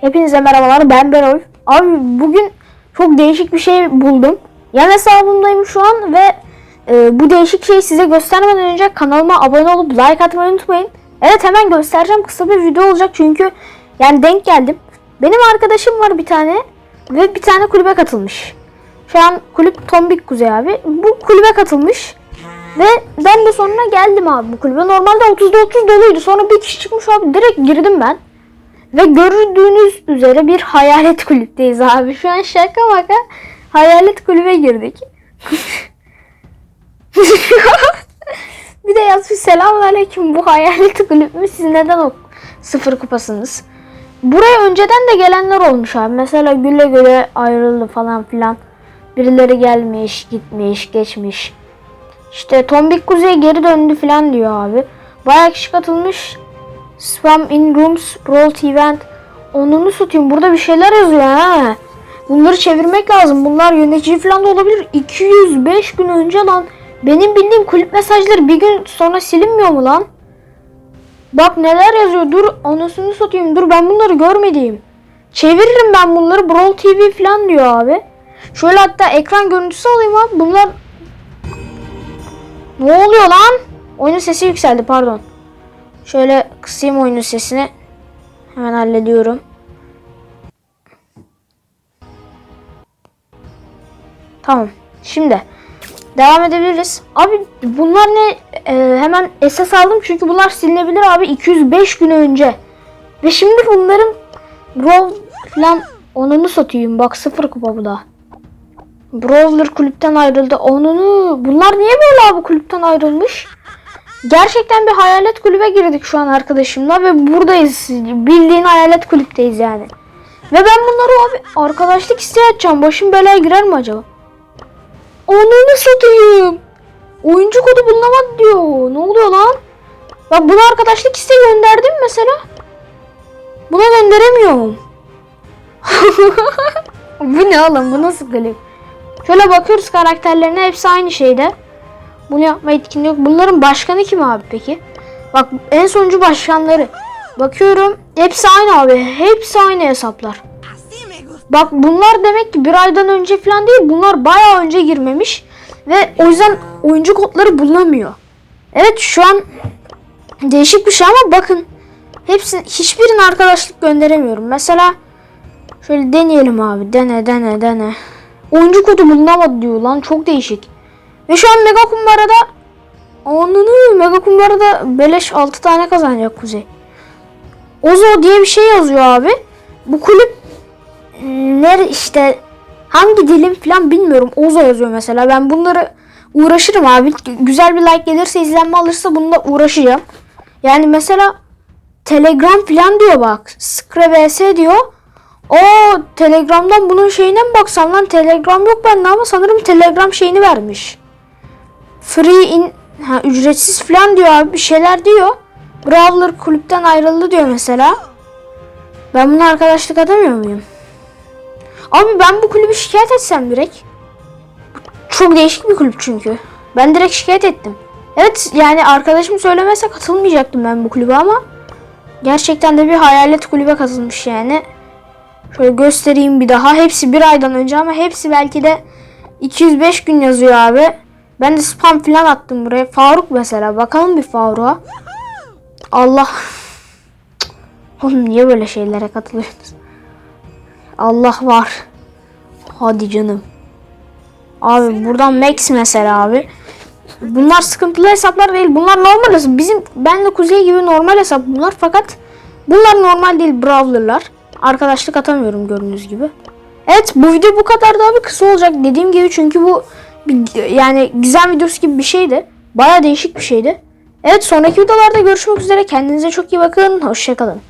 Hepinize merhabalar ben Beroy. Abi bugün çok değişik bir şey buldum. Yan hesabımdayım şu an ve e, bu değişik şeyi size göstermeden önce kanalıma abone olup like atmayı unutmayın. Evet hemen göstereceğim kısa bir video olacak çünkü yani denk geldim. Benim arkadaşım var bir tane ve bir tane kulübe katılmış. Şu an kulüp Tombik Kuzey abi. Bu kulübe katılmış. Ve ben de sonra geldim abi bu kulübe. Normalde 30'da 30 doluydu. Sonra bir kişi çıkmış abi. Direkt girdim ben. Ve gördüğünüz üzere bir hayalet kulüpteyiz abi. Şu an şaka maka hayalet kulübe girdik. bir de yazmış selamun aleyküm bu hayalet kulüp mü siz neden o sıfır kupasınız? Buraya önceden de gelenler olmuş abi. Mesela güle güle ayrıldı falan filan. Birileri gelmiş, gitmiş, geçmiş. İşte Tombik Kuzey geri döndü falan diyor abi. Bayağı kişi katılmış. Spam in rooms, brawl event. Onunu satayım. Burada bir şeyler yazıyor ha. Bunları çevirmek lazım. Bunlar yönetici falan da olabilir. 205 gün önce lan. Benim bildiğim kulüp mesajları bir gün sonra silinmiyor mu lan? Bak neler yazıyor. Dur anasını satayım. Dur ben bunları görmediğim. Çeviririm ben bunları. Brawl TV falan diyor abi. Şöyle hatta ekran görüntüsü alayım abi. Bunlar ne oluyor lan? Oyunun sesi yükseldi pardon. Şöyle kısayım oyunun sesini. Hemen hallediyorum. Tamam. Şimdi devam edebiliriz. Abi bunlar ne? Ee, hemen SS aldım çünkü bunlar silinebilir abi 205 gün önce. Ve şimdi bunların Brawl falan onunu satayım. Bak sıfır kupa bu da. Brawler kulüpten ayrıldı. Onunu bunlar niye böyle abi kulüpten ayrılmış? Gerçekten bir hayalet kulübe girdik şu an arkadaşımla ve buradayız. Bildiğin hayalet kulüpteyiz yani. Ve ben bunları abi arkadaşlık isteği açacağım. Başım belaya girer mi acaba? Onunu satayım. Oyuncu kodu bulunamadı diyor. Ne oluyor lan? Bak buna arkadaşlık isteği gönderdim mesela. Buna gönderemiyorum. bu ne oğlum? Bu nasıl klip? Şöyle bakıyoruz karakterlerine hepsi aynı şeyde. Bunu yapma etkinliği yok. Bunların başkanı kim abi peki? Bak en sonuncu başkanları. Bakıyorum hepsi aynı abi. Hepsi aynı hesaplar. Bak bunlar demek ki bir aydan önce falan değil. Bunlar bayağı önce girmemiş. Ve o yüzden oyuncu kodları bulunamıyor. Evet şu an değişik bir şey ama bakın. Hepsini hiçbirine arkadaşlık gönderemiyorum. Mesela şöyle deneyelim abi. Dene dene dene. Oyuncu kodu bulunamadı diyor lan. Çok değişik. Ve şu an Mega Kumbara'da Ananı Mega Kumbara'da beleş 6 tane kazanacak Kuzey. Ozo diye bir şey yazıyor abi. Bu kulüp nere işte hangi dilim falan bilmiyorum. Ozo yazıyor mesela. Ben bunları uğraşırım abi. Güzel bir like gelirse izlenme alırsa bununla uğraşacağım. Yani mesela Telegram falan diyor bak. Scrabs diyor. O Telegram'dan bunun şeyine mi baksam lan? Telegram yok bende ama sanırım Telegram şeyini vermiş. Free in ha, ücretsiz falan diyor abi bir şeyler diyor. Brawler kulüpten ayrıldı diyor mesela. Ben buna arkadaşlık atamıyor muyum? Abi ben bu kulübü şikayet etsem direkt. Çok değişik bir kulüp çünkü. Ben direkt şikayet ettim. Evet yani arkadaşım söylemezse katılmayacaktım ben bu kulübe ama gerçekten de bir hayalet kulübe katılmış yani. Şöyle göstereyim bir daha. Hepsi bir aydan önce ama hepsi belki de 205 gün yazıyor abi. Ben de spam falan attım buraya. Faruk mesela. Bakalım bir Faruk'a. Allah. Oğlum niye böyle şeylere katılıyorsunuz? Allah var. Hadi canım. Abi buradan Max mesela abi. Bunlar sıkıntılı hesaplar değil. Bunlar normal hesap. Bizim benle Kuzey gibi normal hesap bunlar fakat bunlar normal değil brawlerlar. Arkadaşlık atamıyorum gördüğünüz gibi. Evet bu video bu kadar da abi kısa olacak dediğim gibi çünkü bu bir, yani gizem videosu gibi bir şeydi. Baya değişik bir şeydi. Evet sonraki videolarda görüşmek üzere. Kendinize çok iyi bakın. Hoşçakalın.